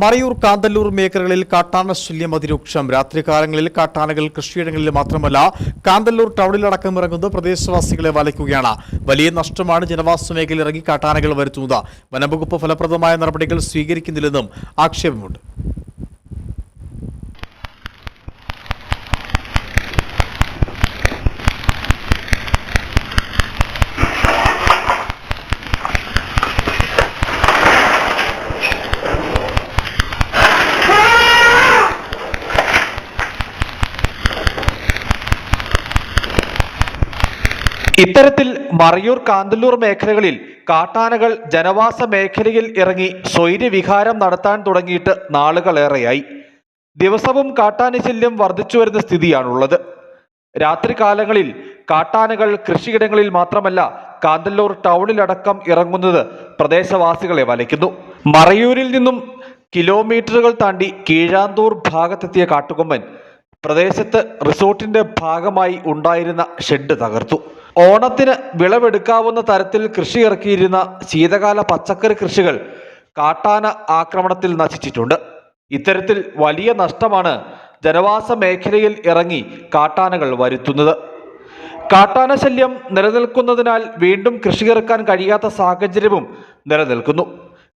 മറയൂർ കാന്തല്ലൂർ മേഖലകളിൽ കാട്ടാന ശല്യം അതിരൂക്ഷം. രാത്രികാലങ്ങളിൽ കാട്ടാനകൾ കൃഷിയിടങ്ങളിൽ മാത്രമല്ല കാന്തല്ലൂർ ടൗണിലടക്കം ഇറങ്ങുന്നത് പ്രദേശവാസികളെ വലയ്ക്കുകയാണ്. വലിയ നഷ്ടമാണ് ജനവാസ മേഖലയിൽ ഇറങ്ങി കാട്ടാനകൾ വരുത്തുന്നത്. വനംവകുപ്പ് ഫലപ്രദമായ നടപടികൾ സ്വീകരിക്കുന്നില്ലെന്നും ആക്ഷേപമുണ്ട്. ഇത്തരത്തിൽ മറയൂർ കാന്തല്ലൂർ മേഖലകളിൽ കാട്ടാനകൾ ജനവാസ മേഖലയിൽ ഇറങ്ങി സ്വൈര്യവിഹാരം നടത്താൻ തുടങ്ങിയിട്ട് നാളുകളേറെയായി. ദിവസവും കാട്ടാന ശല്യം വർദ്ധിച്ചു വരുന്ന സ്ഥിതിയാണുള്ളത്. രാത്രികാലങ്ങളിൽ കാട്ടാനകൾ കൃഷിയിടങ്ങളിൽ മാത്രമല്ല കാന്തല്ലൂർ ടൗണിലടക്കം ഇറങ്ങുന്നത് പ്രദേശവാസികളെ വലയ്ക്കുന്നു. മറയൂരിൽ നിന്നും കിലോമീറ്ററുകൾ താണ്ടി കീഴാന്തൂർ ഭാഗത്തെത്തിയ കാട്ടുകൊമ്പൻ പ്രദേശത്ത് റിസോർട്ടിന്റെ ഭാഗമായി ഉണ്ടായിരുന്ന ഷെഡ് തകർത്തു. ഓണത്തിന് വിളവെടുക്കാവുന്ന തരത്തിൽ കൃഷി ഇറക്കിയിരുന്ന ശീതകാല പച്ചക്കറി കൃഷികൾ കാട്ടാന ആക്രമണത്തിൽ നശിച്ചിട്ടുണ്ട്. ഇത്തരത്തിൽ വലിയ നഷ്ടമാണ് ജനവാസ മേഖലയിൽ ഇറങ്ങി കാട്ടാനകൾ വരുത്തുന്നത്. കാട്ടാന ശല്യം നിലനിൽക്കുന്നതിനാൽ വീണ്ടും കൃഷി ഇറക്കാൻ കഴിയാത്ത സാഹചര്യവും നിലനിൽക്കുന്നു.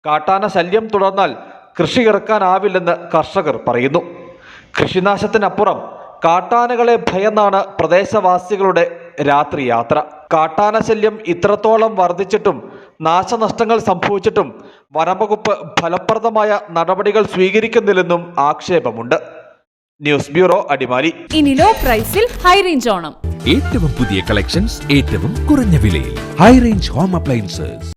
കാട്ടാന ശല്യം തുടർന്നാൽ കൃഷി ഇറക്കാനാവില്ലെന്ന് കർഷകർ പറയുന്നു. കൃഷിനാശത്തിനപ്പുറം കാട്ടാനകളെ ഭയന്നാണ് പ്രദേശവാസികളുടെ രാത്രി യാത്ര കാട്ടാന ശല്യം ഇത്രത്തോളം വർദ്ധിച്ചിട്ടും നാശനഷ്ടങ്ങൾ സംഭവിച്ചിട്ടും വനംവകുപ്പ് ഫലപ്രദമായ നടപടികൾ സ്വീകരിക്കുന്നില്ലെന്നും ആക്ഷേപമുണ്ട്. News bureau Adimali. ഇനി ലോ പ്രൈസിൽ ഹൈ റേഞ്ച് ഓണം. ഏറ്റവും പുതിയ കളക്ഷൻസ് ഏറ്റവും കുറഞ്ഞ വിലയിൽ. High range home appliances.